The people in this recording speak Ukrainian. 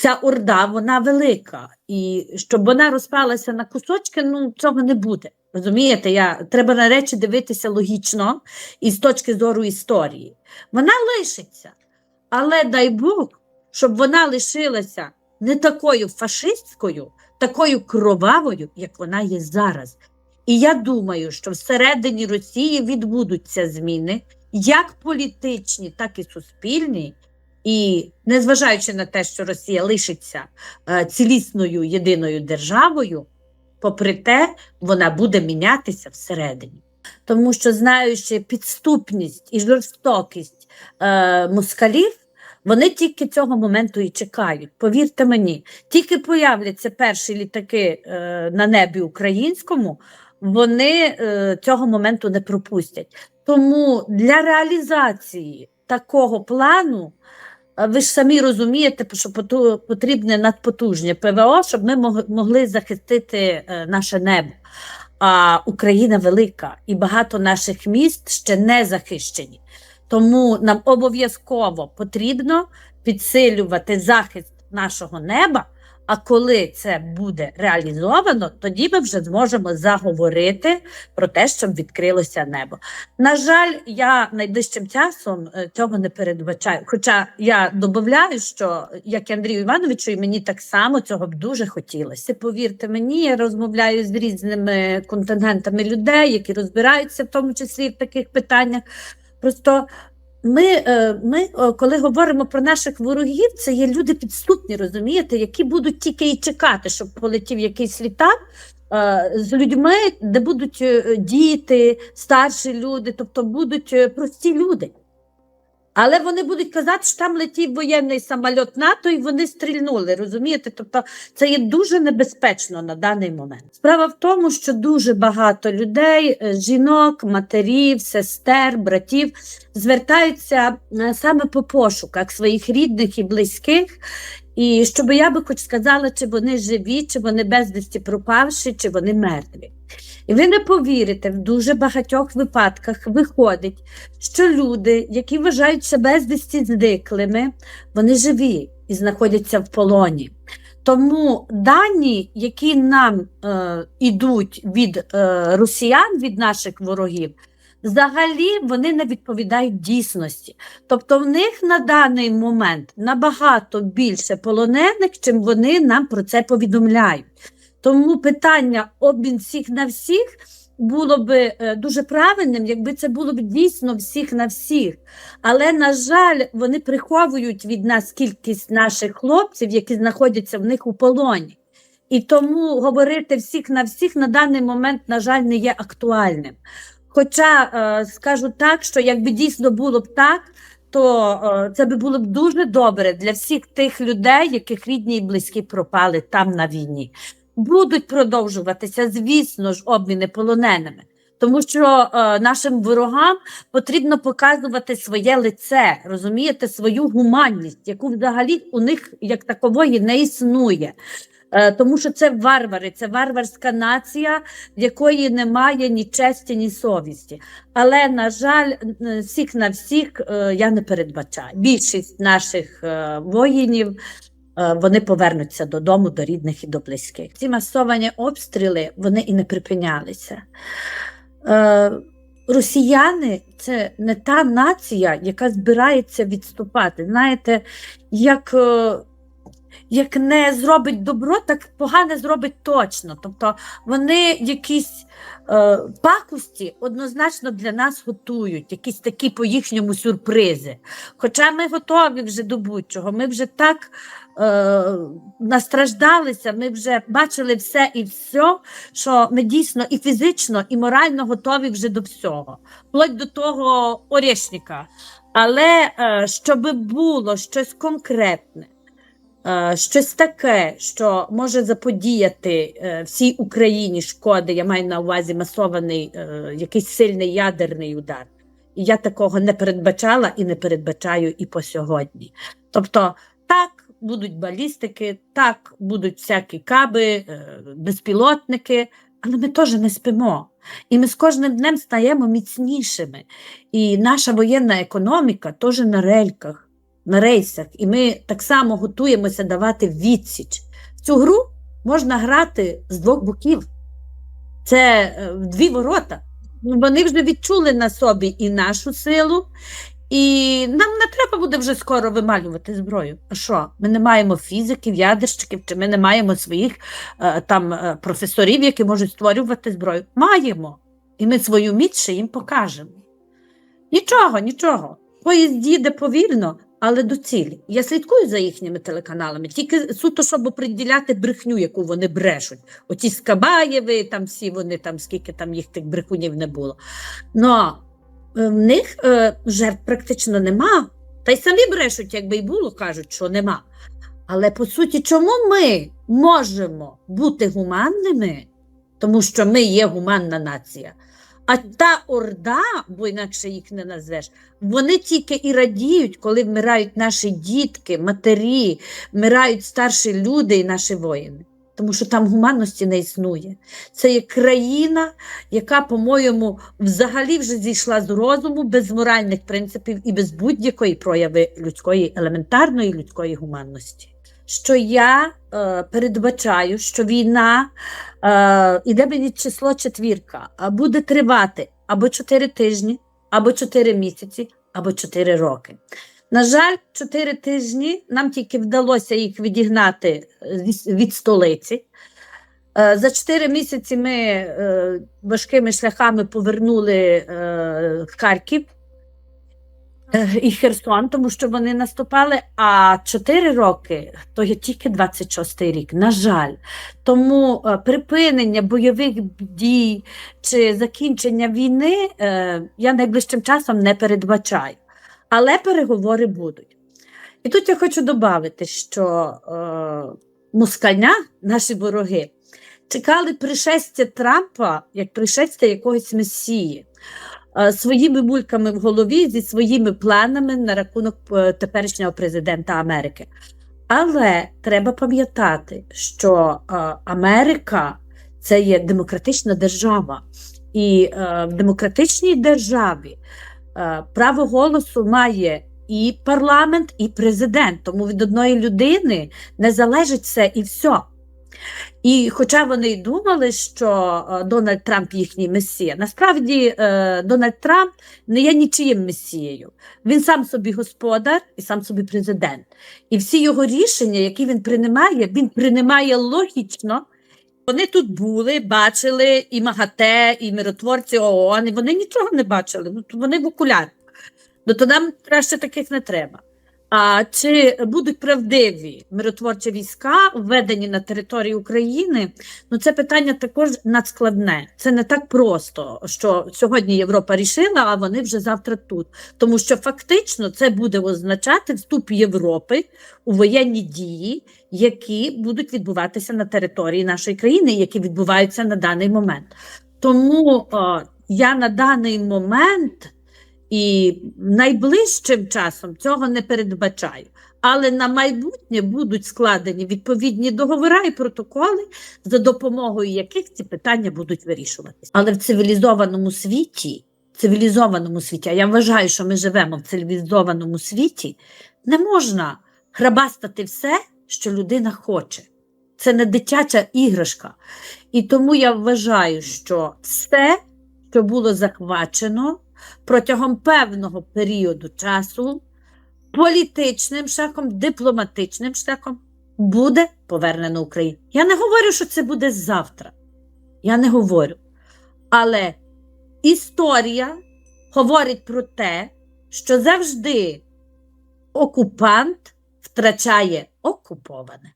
ця орда вона велика, і щоб вона розпалася на кусочки, ну цього не буде. Розумієте, я, треба на речі дивитися логічно і з точки зору історії. Вона лишиться, але дай Бог, щоб вона лишилася не такою фашистською, такою кровавою, як вона є зараз. І я думаю, що всередині Росії відбудуться зміни, як політичні, так і суспільні. І незважаючи на те, що Росія лишиться е, цілісною єдиною державою, попри те, вона буде мінятися всередині. Тому що, знаючи підступність і жорстокість е, москалів, вони тільки цього моменту і чекають. Повірте мені, тільки появляться перші літаки е, на небі українському, вони е, цього моменту не пропустять. Тому для реалізації такого плану. Ви ж самі розумієте, що потрібне надпотужне ПВО, щоб ми могли захистити е, наше небо. А Україна велика і багато наших міст ще не захищені. Тому нам обов'язково потрібно підсилювати захист нашого неба. А коли це буде реалізовано, тоді ми вже зможемо заговорити про те, щоб відкрилося небо. На жаль, я найближчим часом е, цього не передбачаю. Хоча я додаю, що як і Андрію Івановичу, і мені так само цього б дуже хотілося. Повірте мені, я розмовляю з різними контингентами людей, які розбираються в тому числі в таких питаннях. Просто ми, е, ми, коли говоримо про наших ворогів, це є люди підступні, розумієте, які будуть тільки і чекати, щоб полетів якийсь літак е, з людьми, де будуть е, діти, старші люди, тобто будуть прості люди. Але вони будуть казати, що там летів воєнний самоліт НАТО, і вони стрільнули. Розумієте? Тобто це є дуже небезпечно на даний момент. Справа в тому, що дуже багато людей, е, жінок, матерів, сестер, братів звертаються е, саме по пошуках своїх рідних і близьких. І щоб я би хоч сказала, чи вони живі, чи вони безвісті пропавші, чи вони мертві. І ви не повірите, в дуже багатьох випадках виходить, що люди, які вважають себе безвісті зниклими, вони живі і знаходяться в полоні. Тому дані, які нам е, ідуть від е, росіян, від наших ворогів, взагалі вони не відповідають дійсності. Тобто в них на даний момент набагато більше полонених, чим вони нам про це повідомляють. Тому питання обмін всіх на всіх було би е, дуже правильним, якби це було б дійсно всіх на всіх. Але, на жаль, вони приховують від нас кількість наших хлопців, які знаходяться в них у полоні. І тому говорити всіх на всіх на даний момент, на жаль, не є актуальним. Хоча е, скажу так, що якби дійсно було б так, то е, це би було б дуже добре для всіх тих людей, яких рідні і близькі пропали там на війні. Будуть продовжуватися, звісно ж, обміни полоненими. Тому що е, нашим ворогам потрібно показувати своє лице, розумієте, свою гуманність, яку взагалі у них як такової не існує. Е, тому що це варвари, це варварська нація, в якої немає ні честі, ні совісті. Але, на жаль, всіх на всіх е, я не передбачаю. Більшість наших е, воїнів вони повернуться додому, до рідних і до близьких. Ці масовані обстріли вони і не припинялися. Е, Росіяни це не та нація, яка збирається відступати. Знаєте, як, е, як не зробить добро, так погане зробить точно. Тобто вони якісь е, пакості однозначно для нас готують, якісь такі по їхньому сюрпризи. Хоча ми готові вже до будь-чого, ми вже так е, настраждалися, ми вже бачили все і все, що ми дійсно і фізично, і морально готові вже до всього, вплоть до того орешника. Але е, щоб було щось конкретне, е, щось таке, що може заподіяти всій Україні шкоди, я маю на увазі масований якийсь сильний ядерний удар. Я такого не передбачала і не передбачаю і по сьогодні. Тобто, так, будуть балістики, так, будуть всякі каби, е, безпілотники, але ми теж не спимо. І ми з кожним днем стаємо міцнішими. І наша воєнна економіка теж на рельках. на рейсах, і ми так само готуємося давати відсіч. Цю гру можна грати з двох боків. Це е, в дві ворота. Вони вже відчули на собі і нашу силу, і нам не треба буде вже скоро вималювати зброю. А що? Ми не маємо фізиків, ядерщиків, чи ми не маємо своїх е, там е, професорів, які можуть створювати зброю. Маємо. І ми свою міць ще їм покажемо. Нічого, нічого. Поїзд їде повільно, але до цілі. Я слідкую за їхніми телеканалами, тільки суто, щоб приділяти брехню, яку вони брешуть. Оті Скабаєви, там всі вони, там скільки там їх тих брехунів не було. Но в них е, жертв практично нема. Та й самі брешуть, якби й було, кажуть, що нема. Але по суті, чому ми можемо бути гуманними? Тому що ми є гуманна нація. А та орда, бо інакше їх не назвеш, вони тільки і радіють, коли вмирають наші дітки, матері, вмирають старші люди і наші воїни. Тому що там гуманності не існує. Це є країна, яка, по-моєму, взагалі вже зійшла з розуму без моральних принципів і без будь-якої прояви людської елементарної людської гуманності. Що я е, передбачаю, що війна е, іде мені число четвірка, а буде тривати або 4 тижні, або 4 місяці, або 4 роки. На жаль, 4 тижні нам тільки вдалося їх відігнати від, від столиці. Е, За 4 місяці ми е, важкими шляхами повернули е, Харків е, і Херсон, тому що вони наступали. А 4 роки то є тільки 26-й рік. На жаль. Тому е, припинення бойових дій чи закінчення війни е, я найближчим часом не передбачаю. Але переговори будуть. І тут я хочу додати, що е, москальня, наші вороги, чекали пришестя Трампа як пришестя якогось месії. е, Своїми бульками в голові зі своїми планами на рахунок е, теперішнього президента Америки. Але треба пам'ятати, що е, Америка це є демократична держава, і в демократичній державі право голосу має і парламент, і президент. Тому від одної людини не залежить все і все. І хоча вони й думали, що е, Дональд Трамп їхній месія, насправді е, Дональд Трамп не є нічиїм месією. Він сам собі господар і сам собі президент. І всі його рішення, які він приймає, він приймає логічно. Вони тут були, бачили і МАГАТЕ, і миротворці ООН, і вони нічого не бачили. Ну, то вони в окулярах. Ну то нам краще таких не треба. А чи будуть правдиві миротворчі війська введені на територію України? Ну це питання також надскладне. Це не так просто, що сьогодні Європа рішила, а вони вже завтра тут. Тому що фактично це буде означати вступ Європи у воєнні дії, які будуть відбуватися на території нашої країни, які відбуваються на даний момент. Тому о, я на даний момент. І найближчим часом цього не передбачаю. Але на майбутнє будуть складені відповідні договори і протоколи, за допомогою яких ці питання будуть вирішуватися. Але в цивілізованому світі, цивілізованому світі, а я вважаю, що ми живемо в цивілізованому світі, не можна храбастати все, що людина хоче. Це не дитяча іграшка. І тому я вважаю, що все, що було захвачено протягом певного періоду часу політичним шляхом, дипломатичним шляхом буде повернено Україні. Я не говорю, що це буде завтра. Я не говорю. Але історія говорить про те, що завжди окупант втрачає окуповане.